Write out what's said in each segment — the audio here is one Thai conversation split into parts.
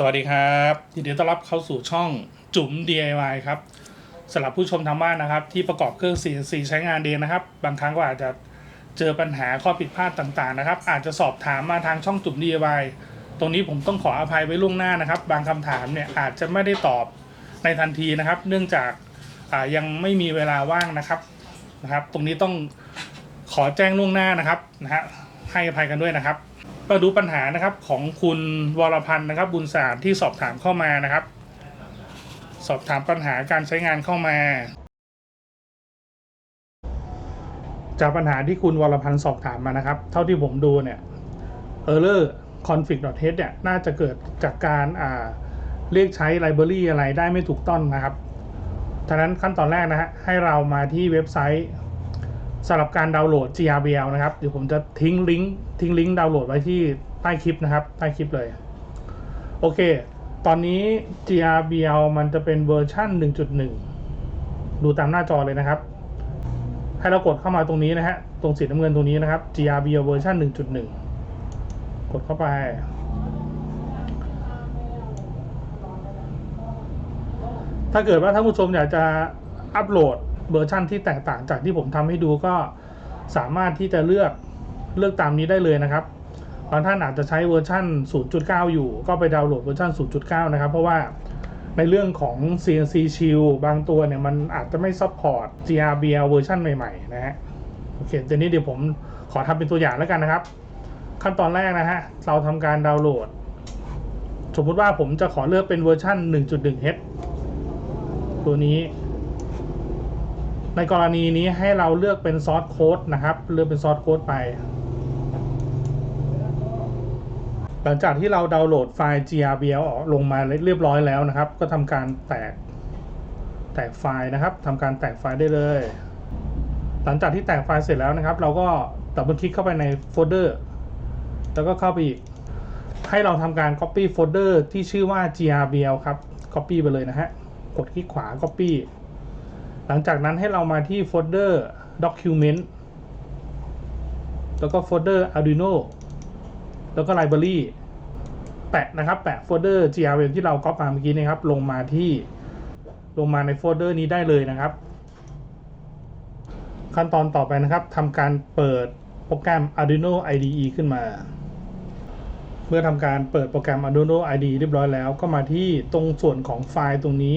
สวัสดีครับยินดีต้อนรับเข้าสู่ช่องจุ๋ม DIY ครับสำหรับผู้ชมทางบ้านนะครับ ที่ประกอบเครื่อง CNC ใช้งานเองนะครับ บางครั้งก็อาจจะเจอปัญหาข้อผิดพลาดต่างๆนะครับ อาจจะสอบถามมาทางช่องจุ๋ม DIY ตรงนี้ผมต้องขออภัยไว้ล่วงหน้านะครับ บางคำถามเนี่ยอาจจะไม่ได้ตอบในทันทีนะครับ เนื่องจากยังไม่มีเวลาว่างนะครับนะครับ ตรงนี้ต้องขอแจ้งล่วงหน้านะครับนะฮะให้อภัยกันด้วยนะครับ มาดูปัญหานะครับของคุณวรพันธ์นะครับบุญสารที่สอบถามเข้ามานะครับ สอบถามปัญหาการใช้งานเข้ามา จากปัญหาที่คุณวรพันธ์สอบถามมานะครับ เท่าที่ผมดูเนี่ย error config.h เนี่ยน่าจะเกิดจากการอ่าเรียกใช้ library อะไรได้ไม่ถูกต้องนะครับฉะนั้นขั้นตอนแรกนะฮะให้เรามาที่เว็บไซต์ สำหรับการดาวน์โหลด GRBL นะครับเดี๋ยวผมจะทิ้งลิงก์ทิ้งลิงก์ดาวน์โหลดไว้ที่ใต้คลิปนะครับ ใต้คลิปเลย โอเค ตอนนี้ GRBL มันจะเป็นเวอร์ชัน1.1 ดูตามหน้าจอเลยนะครับ ให้เรากดเข้ามาตรงนี้นะฮะ ตรงสีน้ำเงินตรงนี้นะครับ GRBL เวอร์ชัน1.1 กดเข้าไปถ้าเกิดว่าท่านผู้ชมอยากจะอัปโหลด เวอร์ชันที่แตกต่างจากที่ผมทำให้ดูก็สามารถที่จะเลือกเลือกตามนี้ได้เลยนะครับบางท่านอาจจะใช้เวอร์ชัน0.9 อยู่ ก็ไปดาวน์โหลดเวอร์ชัน 0.9 นะครับ เพราะว่าในเรื่องของ CNC Shield บางตัวเนี่ยมันอาจจะไม่ซัพพอร์ต GRBL เวอร์ชันใหม่ๆ นะฮะ โอเคเดี๋ยวนี้เดี๋ยวผมขอทำเป็นตัวอย่างแล้วกันนะครับ ขั้นตอนแรกนะฮะ เราทำการดาวน์โหลด สมมติว่าผมจะขอเลือกเป็นเวอร์ชัน 1.1H ตัวนี้ ในกรณีนี้ให้เราเลือกเป็นซอสโค้ดนะครับ เลือกเป็นซอสโค้ดไป หลังจากที่เราดาวน์โหลดไฟล์ GRBL ลงมาเรียบร้อยแล้วนะครับ ก็ทำการแตกแตกไฟล์นะครับทำการแตกไฟล์ได้เลย หลังจากที่แตกไฟล์เสร็จแล้วนะครับ เราก็ดับเบิลคลิกเข้าไปในโฟลเดอร์ แล้วก็เข้าไปอีก ให้เราทำการ Copy โฟลเดอร์ที่ชื่อว่า GRBL ครับ Copy ไปเลยนะฮะ กดคลิกขวา Copy หลังจากนั้นให้เรามาที่โฟลเดอร์ Document แล้วก็โฟลเดอร์ Arduino แล้วก็ Library แปะนะครับ แปะโฟลเดอร์ GRBL ที่เราก๊อปมาเมื่อกี้นะครับ ลงมาที่ลงมาในโฟลเดอร์นี้ได้เลยนะครับ ขั้นตอนต่อไปนะครับทำการเปิดโปรแกรม Arduino IDE ขึ้นมา เมื่อทำการเปิดโปรแกรม Arduino IDE เรียบร้อยแล้ว ก็มาที่ตรงส่วนของไฟล์ตรงนี้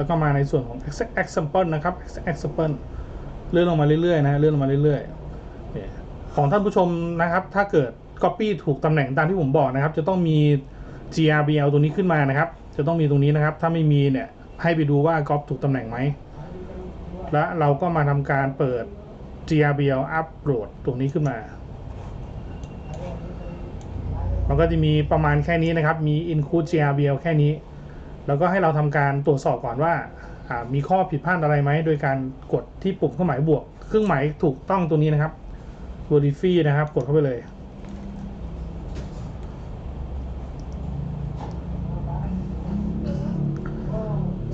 แล้วก็มาในส่วนของ example นะครับ example เลื่อนลงมาเรื่อยๆนะเลื่อนลงมาเรื่อยๆของท่านผู้ชมนะครับ ถ้าเกิด copy ถูกตำแหน่งตามที่ผมบอกนะครับ จะต้องมี GRBL ตัวนี้ขึ้นมานะครับ จะต้องมีตรงนี้นะครับ ถ้าไม่มีเนี่ยให้ไปดูว่า copy ถูกตำแหน่งไหมและเราก็มาทำการเปิด GRBL upload ตรงนี้ขึ้นมา มันก็จะมีประมาณแค่นี้นะครับ มี include GRBL แค่นี้ แล้วก็ให้เราทำการตรวจสอบก่อนว่ามีข้อผิดพลาดอะไรไหม โดยการกดที่ปุ่มเครื่องหมายบวก เครื่องหมายถูกต้องตัวนี้นะครับ verify นะครับ กดเข้าไปเลย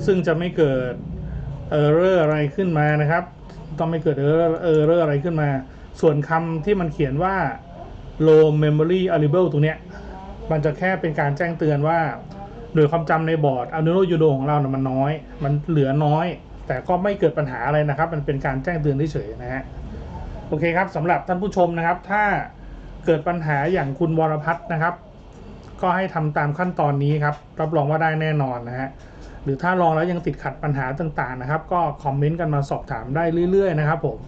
ซึ่งจะไม่เกิดเออร์เรอร์อะไรขึ้นมานะครับ ต้องไม่เกิดเออร์เออร์เรอร์อะไรขึ้นมา ส่วนคำที่มันเขียนว่า low memory available ตรงเนี้ย มันจะแค่เป็นการแจ้งเตือนว่า หน่วยความจำในบอร์ด Arduino Uno ของเราเนี่ยมันน้อย มันเหลือน้อย แต่ก็ไม่เกิดปัญหาอะไรนะครับ มันเป็นการแจ้งเตือนเฉยๆนะฮะโอเคครับสำหรับท่านผู้ชมนะครับ ถ้าเกิดปัญหาอย่างคุณวรพัฒน์นะครับ ก็ให้ทำตามขั้นตอนนี้ครับ รับรองว่าได้แน่นอนนะฮะหรือถ้าลองแล้วยังติดขัดปัญหาต่างๆนะครับ ก็คอมเมนต์กันมาสอบถามได้เรื่อย ๆ นะครับผม